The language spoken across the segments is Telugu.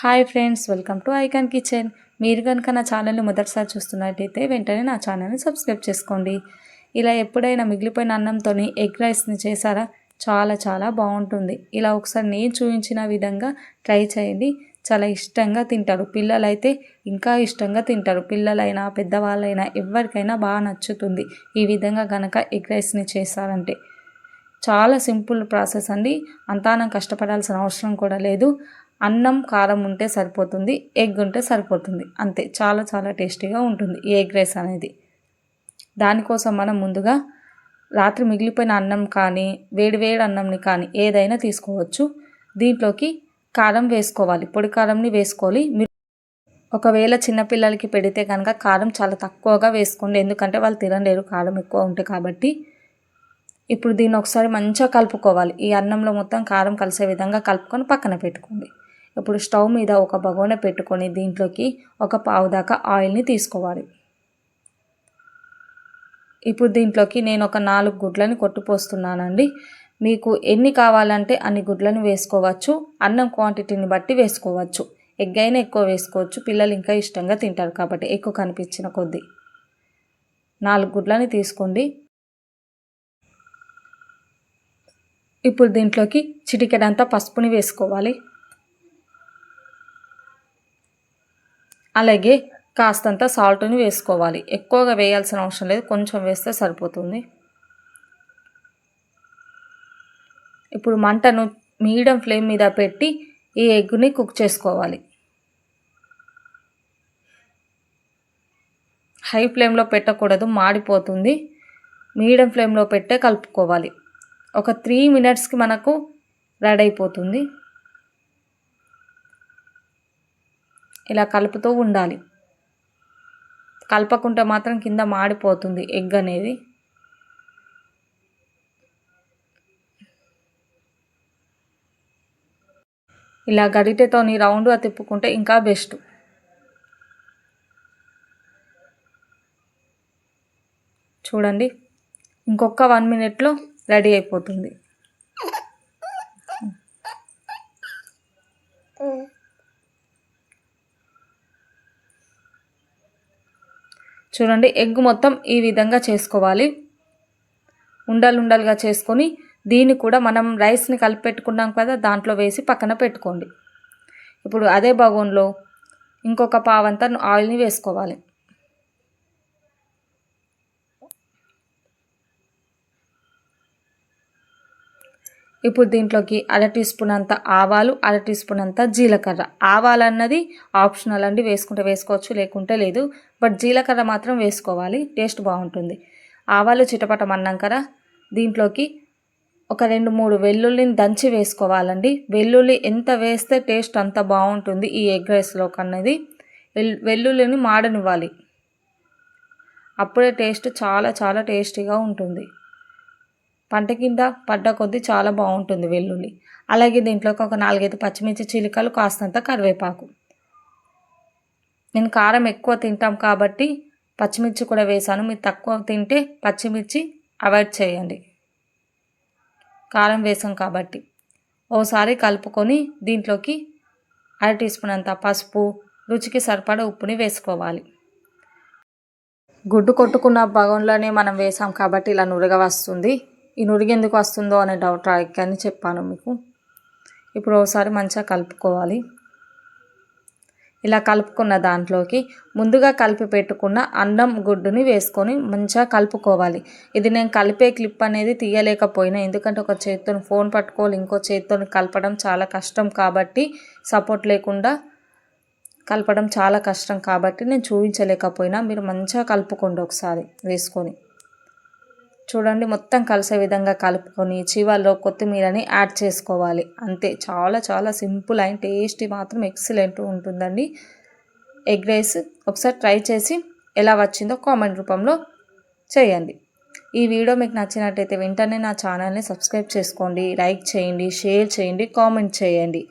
Hi friends welcome to icon kitchen. మీరు కనుక నా ఛానల్ని మొదటిసారి చూస్తున్నట్టయితే వెంటనే నా ఛానల్ని సబ్స్క్రైబ్ చేసుకోండి. ఇలా ఎప్పుడైనా మిగిలిపోయిన అన్నంతో ఎగ్ రైస్ని చేశారా? చాలా చాలా బాగుంటుంది. ఇలా ఒకసారి నేను చూపించిన విధంగా ట్రై చేయండి. చాలా ఇష్టంగా తింటారు. పిల్లలైతే ఇంకా ఇష్టంగా తింటారు. పిల్లలైనా పెద్దవాళ్ళైనా ఎవరికైనా బాగా నచ్చుతుంది ఈ విధంగా కనుక ఎగ్ రైస్ని చేశారంటే. చాలా సింపుల్ ప్రాసెస్ అండి. అంతానం కష్టపడాల్సిన అవసరం కూడా లేదు. అన్నం కారం ఉంటే సరిపోతుంది ఎగ్ ఉంటే సరిపోతుంది. అంతే. చాలా చాలా టేస్టీగా ఉంటుంది ఈ ఎగ్ రైస్ అనేది. దానికోసం మనం ముందుగా రాత్రి మిగిలిపోయిన అన్నం కానీ వేడి వేడి అన్నంని కానీ ఏదైనా తీసుకోవచ్చు. దీంట్లోకి కారం వేసుకోవాలి. పొడి కారంని వేసుకోవాలి. ఒకవేళ చిన్నపిల్లలకి పెడితే కనుక కారం చాలా తక్కువగా వేసుకోండి. ఎందుకంటే వాళ్ళు తినలేరు. కారం ఎక్కువ ఉంటుంది కాబట్టి. ఇప్పుడు దీన్ని ఒకసారి మంచిగా కలుపుకోవాలి. ఈ అన్నంలో మొత్తం కారం కలిసే విధంగా కలుపుకొని పక్కన పెట్టుకోండి. ఇప్పుడు స్టవ్ మీద ఒక బగోన పెట్టుకొని దీంట్లోకి ఒక పావు దాకా ఆయిల్ని తీసుకోవాలి. ఇప్పుడు దీంట్లోకి నేను ఒక నాలుగు గుడ్లని కొట్టుపోస్తున్నానండి మీకు ఎన్ని కావాలంటే అన్ని గుడ్లను వేసుకోవచ్చు. అన్నం క్వాంటిటీని బట్టి వేసుకోవచ్చు. ఎగ్ అయినా ఎక్కువ వేసుకోవచ్చు. పిల్లలు ఇంకా ఇష్టంగా తింటారు కాబట్టి ఎక్కువ కనిపించిన కొద్దీ. నాలుగు గుడ్లని తీసుకోండి. ఇప్పుడు దీంట్లోకి చిటికెడంతా పసుపుని వేసుకోవాలి. అలాగే కాస్తంత సాల్ట్ని వేసుకోవాలి. ఎక్కువగా వేయాల్సిన అవసరం లేదు. కొంచెం వేస్తే సరిపోతుంది. ఇప్పుడు మంటను మీడియం ఫ్లేమ్ మీద పెట్టి ఈ ఎగ్ని కుక్ చేసుకోవాలి. హై ఫ్లేమ్లో పెట్టకూడదు. మాడిపోతుంది. మీడియం ఫ్లేమ్లో పెట్టే కలుపుకోవాలి. ఒక త్రీ మినిట్స్కి మనకు రెడీ అయిపోతుంది ఇలా కలుపుతూ ఉండాలి. కలపకుంటే మాత్రం కింద మాడిపోతుంది ఎగ్ అనేది. ఇలా గరిటెతోని రౌండ్గా తిప్పుకుంటే ఇంకా బెస్ట్. చూడండి. ఇంకొక వన్ మినిట్లో రెడీ అయిపోతుంది. చూడండి ఎగ్ మొత్తం ఈ విధంగా చేసుకోవాలి. ఉండలుండలుగా చేసుకొని దీన్ని కూడా మనం రైస్ని కలిపి పెట్టుకున్నాం కదా దాంట్లో వేసి పక్కన పెట్టుకోండి. ఇప్పుడు అదే బగోన్లో ఇంకొక పావంతా ఆయిల్ని వేసుకోవాలి. ఇప్పుడు దీంట్లోకి అర టీ స్పూన్ అంత ఆవాలు అర టీ స్పూన్ అంత జీలకర్ర. ఆవాలు అన్నది ఆప్షనల్ అండి వేసుకుంటే వేసుకోవచ్చు లేకుంటే లేదు. బట్ జీలకర్ర మాత్రం వేసుకోవాలి టేస్ట్ బాగుంటుంది. ఆవాలు చిటపటం అన్నాక దీంట్లోకి ఒక రెండు మూడు వెల్లుల్లిని దంచి వేసుకోవాలండి. వెల్లుల్లి ఎంత వేస్తే టేస్ట్ అంత బాగుంటుంది ఈ ఎగ్ రైస్లో కన్నది వెల్లుల్లిని మాడనివ్వాలి. అప్పుడే టేస్ట్ చాలా చాలా టేస్టీగా ఉంటుంది. పంట కింద పడ్డ కొద్దీ చాలా బాగుంటుంది వెల్లుల్లి. అలాగే దీంట్లోకి ఒక నాలుగైదు పచ్చిమిర్చి చిలికలు కాస్తంత కరివేపాకు. నేను కారం ఎక్కువ తింటాం కాబట్టి పచ్చిమిర్చి కూడా వేసాను. మీరు తక్కువ తింటే పచ్చిమిర్చి అవాయిడ్ చేయండి. కారం వేసాం కాబట్టి. ఓసారి కలుపుకొని దీంట్లోకి అర టీ స్పూన్ అంత పసుపు రుచికి సరిపడా ఉప్పుని వేసుకోవాలి. గుడ్డు కొట్టుకున్న భగంలోనే మనం వేసాం కాబట్టి ఇలా నురగ వస్తుంది. ఈ నురిగి ఎందుకు వస్తుందో అనే డౌట్ అని చెప్పాను మీకు. ఇప్పుడు ఒకసారి మంచిగా కలుపుకోవాలి. ఇలా కలుపుకున్న దాంట్లోకి ముందుగా కలిపి పెట్టుకున్న అన్నం గుడ్డుని వేసుకొని మంచిగా కలుపుకోవాలి. ఇది నేను కలిపే క్లిప్ అనేది తీయలేకపోయినా ఎందుకంటే ఒక చేతితో ఫోన్ పట్టుకోవాలి ఇంకో చేతితో కలపడం చాలా కష్టం కాబట్టి సపోర్ట్ లేకుండా కలపడం చాలా కష్టం కాబట్టి నేను చూపించలేకపోయినా మీరు మంచిగా కలుపుకోండి ఒకసారి వేసుకొని. చూడండి మొత్తం కలిసే విధంగా కలుపుకొని చివరిలో కొత్తిమీరని యాడ్ చేసుకోవాలి. అంతే చాలా చాలా సింపుల్ అండ్ టేస్టీ మాత్రం ఎక్సలెంట్ ఉంటుందండి. ఎగ్ రైస్ ఒకసారి ట్రై చేసి ఎలా వచ్చిందో కామెంట్ రూపంలో చేయండి. ఈ వీడియో మీకు నచ్చినట్టయితే వెంటనే నా ఛానల్ని సబ్స్క్రైబ్ చేసుకోండి లైక్ చేయండి షేర్ చేయండి కామెంట్ చేయండి.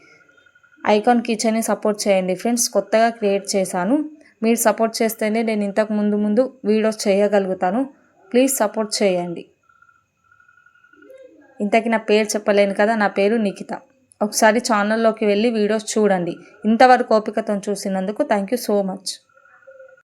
ఐకాన్ కిచెన్ని సపోర్ట్ చేయండి ఫ్రెండ్స్ కొత్తగా క్రియేట్ చేశాను. మీరు సపోర్ట్ చేస్తేనే నేను ఇంతకు ముందు ముందు వీడియోస్ చేయగలుగుతాను. ప్లీజ్ సపోర్ట్ చేయండి. ఇంతకీ నా పేరు చెప్పలేను కదా నా పేరు నిఖిత. ఒకసారి ఛానల్లోకి వెళ్ళి వీడియోస్ చూడండి. ఇంతవరకు ఓపికతో చూసినందుకు థ్యాంక్ యూ సో మచ్.